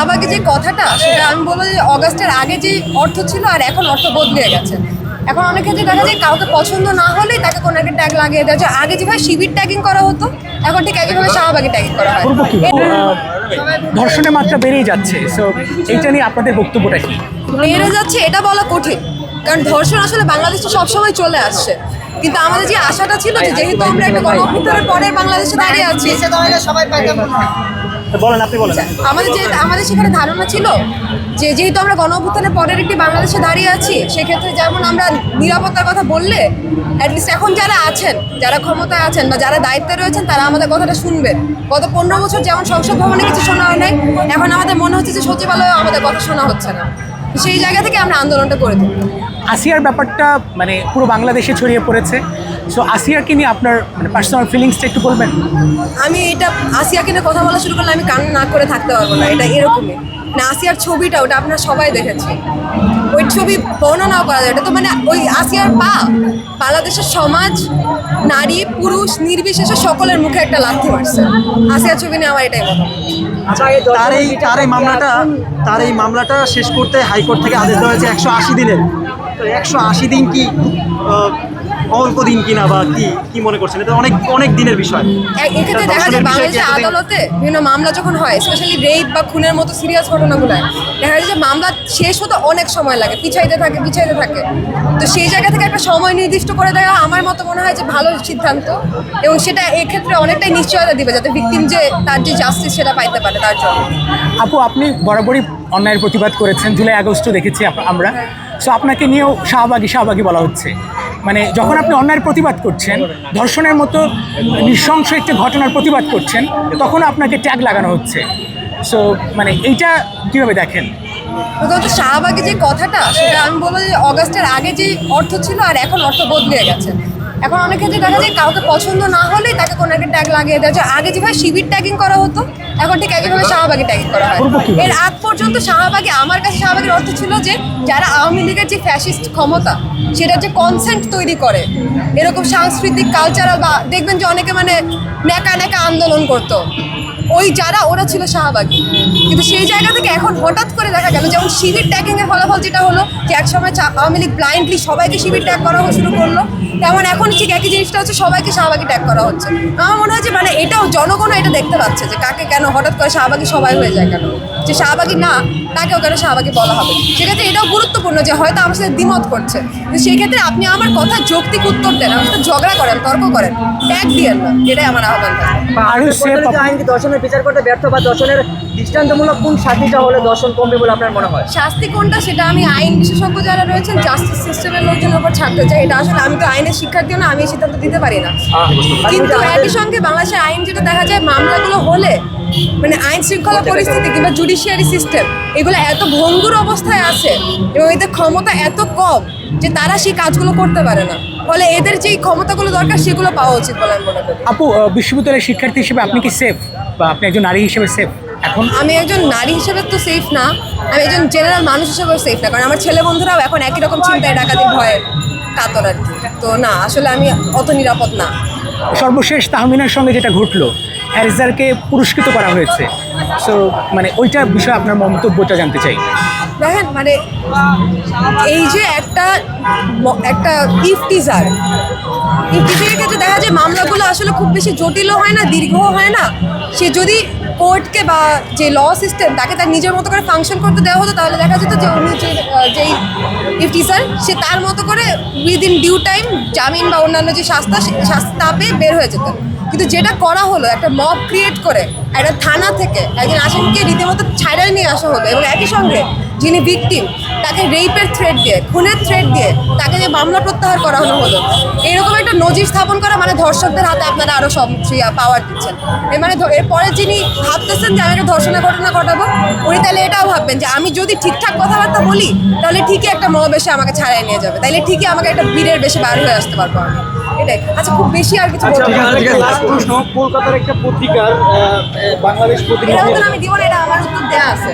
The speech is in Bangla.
শাহবাগে যে কথাটা সেটা আমি বলব যে অগাস্টের আগে যে অর্থ ছিল আর এখন অর্থ বদলে গেছে। এখন অনেক ক্ষেত্রে দেখা যায় কাউকে পছন্দ না হলেই তাকে কোনো একটা ট্যাগ লাগিয়ে দেওয়া যায়। আগে যেভাবে শিবির ট্যাগিং করা হতো এখন ঠিক একইভাবে শাহবাগে ট্যাগিং করা হয়। ধর্ষণের মাত্রা বেড়েই যাচ্ছে। সো এইটা নিয়ে আপনাদের বক্তব্যটা কি? বেড়ে যাচ্ছে এটা বলা কঠিন। কারণ ধর্ষণ আসলে বাংলাদেশে সবসময় চলে আসছে। কিন্তু আমাদের যে আশাটা ছিল যে যেহেতু আমরা একটা গণঅভ্যুত্থানের পরে বাংলাদেশে দাঁড়িয়ে আছি বলেন, আপনি বলেন। আমাদের যে আমাদের সেখানে ধারণা ছিল যে যেহেতু আমরা গণঅভ্যুত্থানের পরের একটি বাংলাদেশে দাঁড়িয়ে আছি, সেক্ষেত্রে যেমন আমরা নিরাপত্তার কথা বললে অ্যাটলিস্ট এখন যারা আছেন, যারা ক্ষমতায় আছেন বা যারা দায়িত্বে রয়েছেন, তারা আমাদের কথাটা শুনবেন। গত পনেরো বছর যেমন সংসদ ভবনে কিছু শোনা হয় নাই, এখন আমাদের মনে হচ্ছে যে সচিবালয়ে আমাদের কথা শোনা হচ্ছে না। সেই জায়গা থেকে আমরা আন্দোলনটা করে তুলি আসিয়ার ব্যাপারটা মানে পুরো বাংলাদেশে ছড়িয়ে পড়েছে। সো আসিয়ারকে নিয়ে আপনার মানে পার্সোনাল ফিলিংসটা একটু বলবেন? আমি এটা আসিয়াকে নিয়ে কথা বলা শুরু করলে আমি কান না করে থাকতে পারব না এটা এরকমই। না আসিয়ার ছবিটা ওটা আপনারা সবাই দেখেছি ওই ছবি বর্ণনাও করা যায় এটা তো মানে ওই আসিয়ার পা। বাংলাদেশের সমাজ নারী পুরুষ নির্বিশেষে সকলের মুখে একটা লাথি মারছে। আসিয়ার ছবি নিয়ে আমার এটাই মত তার এই তার এই মামলাটা তার এই মামলাটা শেষ করতে হাইকোর্ট থেকে আদেশ দেওয়া হয়েছে একশো আশি দিনের। একশো আশি দিন কি অল্প দিন কিনা বা কি কি মনে করছেন? এটা অনেক অনেক দিনের বিষয়। এক্ষেত্রে দেখা যায় বাংলাদেশের আদালতে বিভিন্ন মামলা যখন হয় স্পেশালি রেপ বা খুনের মতো সিরিয়াস ঘটনাগুলো দেখা যায় যে মামলা শেষ হতে অনেক সময় লাগে পিছাইতে থাকে পিছাইতে থাকে। তো সেই জায়গা থেকে একটা সময় নির্দিষ্ট করে দেওয়া আমার মতো মনে হয় যে ভালো সিদ্ধান্ত এবং সেটা এক্ষেত্রে অনেকটাই নিশ্চয়তা দিবে যাতে ভিকটিম যে তার যে জাস্টিস সেটা পাইতে পারে তার জন্য। আপু আপনি বরাবরই অন্যায়ের প্রতিবাদ করেছেন জুলাই আগস্টও দেখেছি আমরা। সো আপনাকে নিয়েও শাহবাগী শাহবাগী বলা হচ্ছে। মানে যখন আপনি অন্যায়ের প্রতিবাদ করছেন, ধর্ষণের মতো নৃশংস একটি ঘটনার প্রতিবাদ করছেন, তখন আপনাকে ট্যাগ লাগানো হচ্ছে। সো মানে এইটা কীভাবে দেখেন? প্রথমত শাহবাগে যে কথাটা, সেটা আমি বলব যে অগাস্টের আগে যে অর্থ ছিল আর এখন অর্থ বদলে গেছে। এখন অনেক ক্ষেত্রে দেখা যায় কাউকে পছন্দ না হলে তাকে কোনো একটা ট্যাগ লাগিয়ে দেওয়া যায়। আগে যেভাবে শিবির ট্যাগিং করা হতো এখন ঠিক একইভাবে শাহবাগে ট্যাগিং করা হয়। এর আগ পর্যন্ত শাহবাগে আমার কাছে শাহবাগের অর্থ ছিল যে যারা আওয়ামী লীগের যে ফ্যাসিস্ট ক্ষমতা সেটা যে কনসেন্ট তৈরি করে এরকম সাংস্কৃতিক কালচারাল বা দেখবেন যে অনেকে মানে ন্যাকা ন্যাকা আন্দোলন করতো। ওই যারা, ওরা ছিল শাহবাগী। কিন্তু সেই জায়গা থেকে এখন হঠাৎ করে দেখা গেল যেমন শিবির ট্যাগিং এর ফলাফল যেটা হলো যে একসময় আওয়ামী লীগ ব্লাইন্ডলি সবাইকে শিবির ট্যাগ করা শুরু করল। তেমন এখন ঠিক একই জিনিসটা হচ্ছে, সবাইকে শাহবাগী ট্যাগ করা হচ্ছে। আমার মনে হয় যে মানে এটাও জনগণও এটা দেখতে পাচ্ছে যে, কাকে কেন হঠাৎ করে শাহবাগী সবাই হয়ে যায় কেন? যে শাহবাগী না তাকেও কেন শাহবাগী বলা হবে? সেক্ষেত্রে এটাও গুরুত্বপূর্ণ যে হয়তো আমার সাথে দ্বিমত করছে। সেই ক্ষেত্রে আপনি আমার কথা যৌক্তিক উত্তর দেন আমার সাথে ঝগড়া করেন তর্ক করেন ট্যাগ দিয়েন না এটাই আমার আহ্বান থাকবে। আরও সে প্রচলিত আইন কি দর্শনের বিচার করতে ব্যর্থ বা দর্শনের দৃষ্টান্তমূলক কোন শাস্তিটা হলে দর্শন কমবে বলে আপনার মনে হয়? শাস্তি কোনটা সেটা আমি আইন বিশেষজ্ঞ যারা রয়েছেন জাস্টিস সিস্টেমের লোকজনের উপর ছাড়তে চাই এটা আসলে আমি তো আইনের শিক্ষার্থীও না আমি এই সিদ্ধান্ত দিতে পারি না। কিন্তু একই সঙ্গে বাংলাদেশের আইন যেটা দেখা যায় মামলাগুলো হলে মানে আইন শৃঙ্খলা পরিস্থিতি কিংবা জুডিশিয়ারি সিস্টেম এগুলো এত ভঙ্গুর অবস্থায় আছে এবং এদের ক্ষমতা এত কম যে তারা সেই কাজগুলো করতে পারে না। ফলে এদের যেই ক্ষমতাগুলো দরকার, সেগুলো পাওয়া উচিত বলে আমি মনে করি। আপু বিশ্ববিদ্যালয়ের শিক্ষার্থী হিসেবে আপনি কি সেফ বা আপনি একজন নারী হিসেবে সেফ এখন আমি একজন নারী হিসেবে তো সেফ না আমি একজন জেনারেল মানুষ হিসেবেও সেফ না কারণ আমার ছেলে বন্ধুরাও এখন একই রকম চিন্তায় ডাকাতির ভয়ে কাতর আর কি। তো না আসলে আমি অত নিরাপদ না। সর্বশেষ তাহমিনার সঙ্গে যেটা ঘটলো হ্যারিজারকে পুরস্কৃত করা হয়েছে। সো মানে ওইটার বিষয়ে আপনার মন্তব্যটা জানতে চাই। দেখেন মানে এই যে একটা একটা ইফটিজার ইফটিজারের ক্ষেত্রে দেখা যায় মামলাগুলো আসলে খুব বেশি জটিলও হয় না দীর্ঘও হয় না। সে যদি কোর্টকে বা যে ল সিস্টেম, তাকে তার নিজের মতো করে ফাংশন করতে দেওয়া হতো, তাহলে দেখা যেত যে উনি যে যেই ইফটিজার সে তার মতো করে উইদিন ডিউ টাইম জামিন বা অন্যান্য যে শাস্তা শাস্তা পেয়ে বের হয়ে যেত। কিন্তু যেটা করা হলো, একটা মব ক্রিয়েট করে, একটা থানা থেকে একজন আসামিকে রীতিমতো ছাড়াই নিয়ে আসা হলো এবং একই সঙ্গে যিনি ভিকটিম তাকে রেপের থ্রেড দিয়ে খুনের থ্রেড দিয়ে তাকে যে মামলা প্রত্যাহার করা হলো হলো এরকম একটা নজির স্থাপন করা মানে ধর্ষকদের হাতে আপনারা আরও সব পাওয়ার দিচ্ছেন। এর মানে এরপরে যিনি ভাবতেছেন যে আমি একটা ধর্ষণের ঘটনা ঘটাবো উনি তাহলে এটাও ভাববেন যে আমি যদি ঠিকঠাক কথাবার্তা বলি তাহলে ঠিকই একটা এসে আমাকে ছাড়াই নিয়ে যাবে। তাইলে ঠিকই আমাকে একটা ভিড়ের বেশি বার হয়ে আসতে পারব আমি। এটাই। আচ্ছা খুব বেশি আর কিছু প্রশ্ন কলকাতার একটা পত্রিকার বাংলাদেশ আমি দিব না এটা আমার উত্তর দেওয়া আছে।